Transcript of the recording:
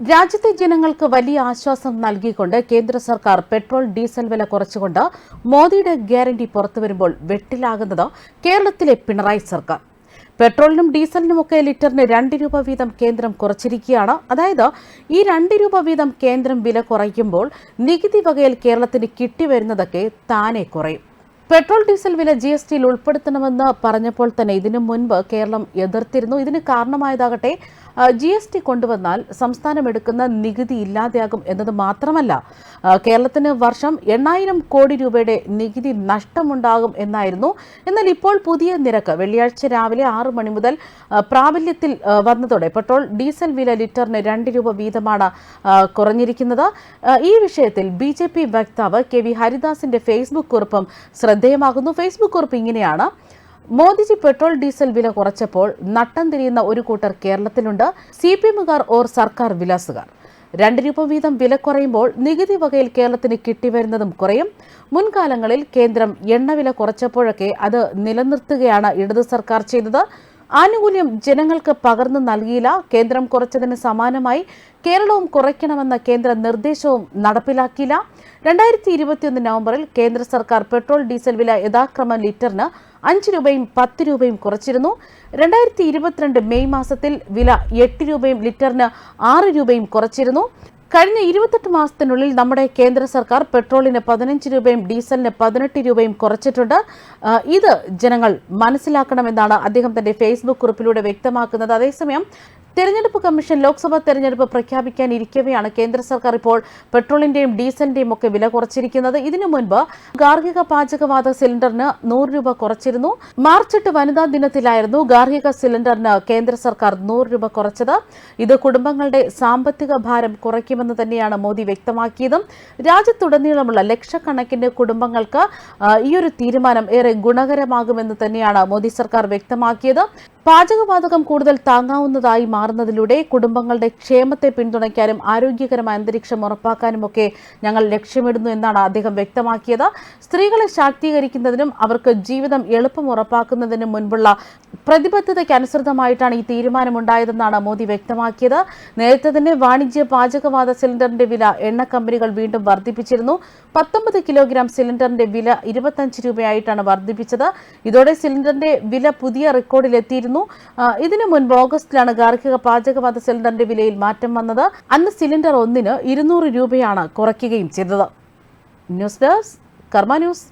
രാജ്യത്തെ ജനങ്ങൾക്ക് വലിയ ആശ്വാസം നൽകിക്കൊണ്ട് കേന്ദ്ര സർക്കാർ പെട്രോൾ ഡീസൽ വില കുറച്ചുകൊണ്ട് മോദിയുടെ ഗ്യാരണ്ടി പുറത്തുവരുമ്പോൾ വെട്ടിലാകുന്നത് കേരളത്തിലെ പിണറായി സർക്കാർ. പെട്രോളിനും ഡീസലിനുമൊക്കെ ലിറ്ററിന് രണ്ട് രൂപ വീതം കേന്ദ്രം കുറച്ചിരിക്കുകയാണ്. അതായത് ഈ രണ്ട് രൂപ വീതം കേന്ദ്രം വില കുറയ്ക്കുമ്പോൾ നികുതി വകയിൽ കേരളത്തിന് കിട്ടിവരുന്നതൊക്കെ താനെ കുറയും. പെട്രോൾ ഡീസൽ വില ജി എസ് ടിയിൽ ഉൾപ്പെടുത്തണമെന്ന് പറഞ്ഞപ്പോൾ തന്നെ ഇതിനു മുൻപ് കേരളം എതിർത്തിരുന്നു. ഇതിന് കാരണമായതാകട്ടെ ജി എസ് ടി കൊണ്ടുവന്നാൽ സംസ്ഥാനം എടുക്കുന്ന നികുതി ഇല്ലാതെയാകും എന്നത് മാത്രമല്ല കേരളത്തിന് വർഷം എണ്ണായിരം കോടി രൂപയുടെ നികുതി നഷ്ടമുണ്ടാകും എന്നായിരുന്നു. എന്നാൽ ഇപ്പോൾ പുതിയ നിരക്ക് വെള്ളിയാഴ്ച രാവിലെ ആറ് മണി മുതൽ പ്രാബല്യത്തിൽ വന്നതോടെ പെട്രോൾ ഡീസൽ വില ലിറ്ററിന് രണ്ട് രൂപ വീതമാണ് കുറഞ്ഞിരിക്കുന്നത്. ഈ വിഷയത്തിൽ ബി ജെ പി വക്താവ് കെ വി ഹരിദാസിന്റെ ഫേസ്ബുക്ക് കുറിപ്പും ശ്രദ്ധേയമാകുന്നു. ഫേസ്ബുക്ക് കുറിപ്പ് ഇങ്ങനെയാണ്. മോദിജി പെട്രോൾ ഡീസൽ വില കുറച്ചപ്പോൾ നട്ടം തിരിയുന്ന ഒരു കൂട്ടർ കേരളത്തിലുണ്ട്. സി പി എമ്മുകാർ ഓർ സർക്കാർ വിലാസുകാർ. രണ്ട് രൂപ വീതം വില കുറയുമ്പോൾ നികുതി വകയിൽ കേരളത്തിന് കിട്ടിവരുന്നതും കുറയും. മുൻകാലങ്ങളിൽ കേന്ദ്രം എണ്ണവില കുറച്ചപ്പോഴൊക്കെ അത് നിലനിർത്തുകയാണ് ഇടതു സർക്കാർ ചെയ്തത്. ആനുകൂല്യം ജനങ്ങൾക്ക് പകർന്നു നൽകിയില്ല. കേന്ദ്രം കുറച്ചതിന് സമാനമായി കേരളവും കുറയ്ക്കണമെന്ന കേന്ദ്ര നിർദ്ദേശവും നടപ്പിലാക്കിയില്ല. രണ്ടായിരത്തി ഇരുപത്തിയൊന്ന് നവംബറിൽ കേന്ദ്ര സർക്കാർ പെട്രോൾ ഡീസൽ വില യഥാക്രമം ലിറ്ററിന് അഞ്ച് രൂപയും പത്ത് രൂപയും കുറച്ചിരുന്നു. രണ്ടായിരത്തി ഇരുപത്തിരണ്ട് മെയ് മാസത്തിൽ വില എട്ട് രൂപയും ലിറ്ററിന് ആറ് രൂപയും കുറച്ചിരുന്നു. കഴിഞ്ഞ ഇരുപത്തെട്ട് മാസത്തിനുള്ളിൽ നമ്മുടെ കേന്ദ്ര സർക്കാർ പെട്രോളിന് പതിനഞ്ച് രൂപയും ഡീസലിന് പതിനെട്ട് രൂപയും കുറച്ചിട്ടുണ്ട്. ഇത് ജനങ്ങൾ മനസ്സിലാക്കണമെന്നാണ് അദ്ദേഹം തന്റെ ഫേസ്ബുക്ക് കുറിപ്പിലൂടെ വ്യക്തമാക്കുന്നത്. അതേസമയം തെരഞ്ഞെടുപ്പ് കമ്മീഷൻ ലോക്സഭാ തെരഞ്ഞെടുപ്പ് പ്രഖ്യാപിക്കാൻ ഇരിക്കവെയാണ് കേന്ദ്ര സർക്കാർ ഇപ്പോൾ പെട്രോളിന്റെയും ഡീസലിന്റെയും ഒക്കെ വില കുറച്ചിരിക്കുന്നത്. ഇതിനു മുൻപ് ഗാർഹിക പാചകവാതക സിലിണ്ടറിന് നൂറ് രൂപ കുറച്ചിരുന്നു. മാർച്ച് എട്ട് വനിതാ ദിനത്തിലായിരുന്നു ഗാർഹിക സിലിണ്ടറിന് കേന്ദ്ര സർക്കാർ നൂറ് രൂപ കുറച്ചത്. ഇത് കുടുംബങ്ങളുടെ സാമ്പത്തിക ഭാരം കുറയ്ക്കുമെന്ന് തന്നെയാണ് മോദി വ്യക്തമാക്കിയതും. രാജ്യത്തുടനീളമുള്ള ലക്ഷക്കണക്കിന് കുടുംബങ്ങൾക്ക് ഈയൊരു തീരുമാനം ഏറെ ഗുണകരമാകുമെന്ന് തന്നെയാണ് മോദി സർക്കാർ വ്യക്തമാക്കിയത്. പാചകവാതകം കൂടുതൽ താങ്ങാവുന്നതായി മാറുന്നതിലൂടെ കുടുംബങ്ങളുടെ ക്ഷേമത്തെ പിന്തുണയ്ക്കാനും ആരോഗ്യകരമായ അന്തരീക്ഷം ഉറപ്പാക്കാനുമൊക്കെ ഞങ്ങൾ ലക്ഷ്യമിടുന്നു എന്നാണ് അദ്ദേഹം വ്യക്തമാക്കിയത്. സ്ത്രീകളെ ശാക്തീകരിക്കുന്നതിനും അവർക്ക് ജീവിതം എളുപ്പം ഉറപ്പാക്കുന്നതിനും മുൻപുള്ള പ്രതിബദ്ധതയ്ക്ക് അനുസൃതമായിട്ടാണ് ഈ തീരുമാനമുണ്ടായതെന്നാണ് മോദി വ്യക്തമാക്കിയത്. നേരത്തെ തന്നെ വാണിജ്യ പാചകവാത സിലിണ്ടറിന്റെ വില എണ്ണ കമ്പനികൾ വീണ്ടും വർദ്ധിപ്പിച്ചിരുന്നു. പത്തൊമ്പത് കിലോഗ്രാം സിലിണ്ടറിന്റെ വില ഇരുപത്തഞ്ച് രൂപയായിട്ടാണ് വർദ്ധിപ്പിച്ചത്. ഇതോടെ സിലിണ്ടറിന്റെ വില പുതിയ റെക്കോർഡിലെത്തിയിരുന്നു. ആ, ഇതിനു മുൻപ് ഓഗസ്റ്റിലാണ് ഗാർഹിക പാചകവാത സിലിണ്ടറിന്റെ വിലയിൽ മാറ്റം വന്നത്. അന്ന് സിലിണ്ടർ ഒന്നിന് ഇരുന്നൂറ് രൂപയാണ് കുറയ്ക്കുകയും ചെയ്തത്. News desk Karma news.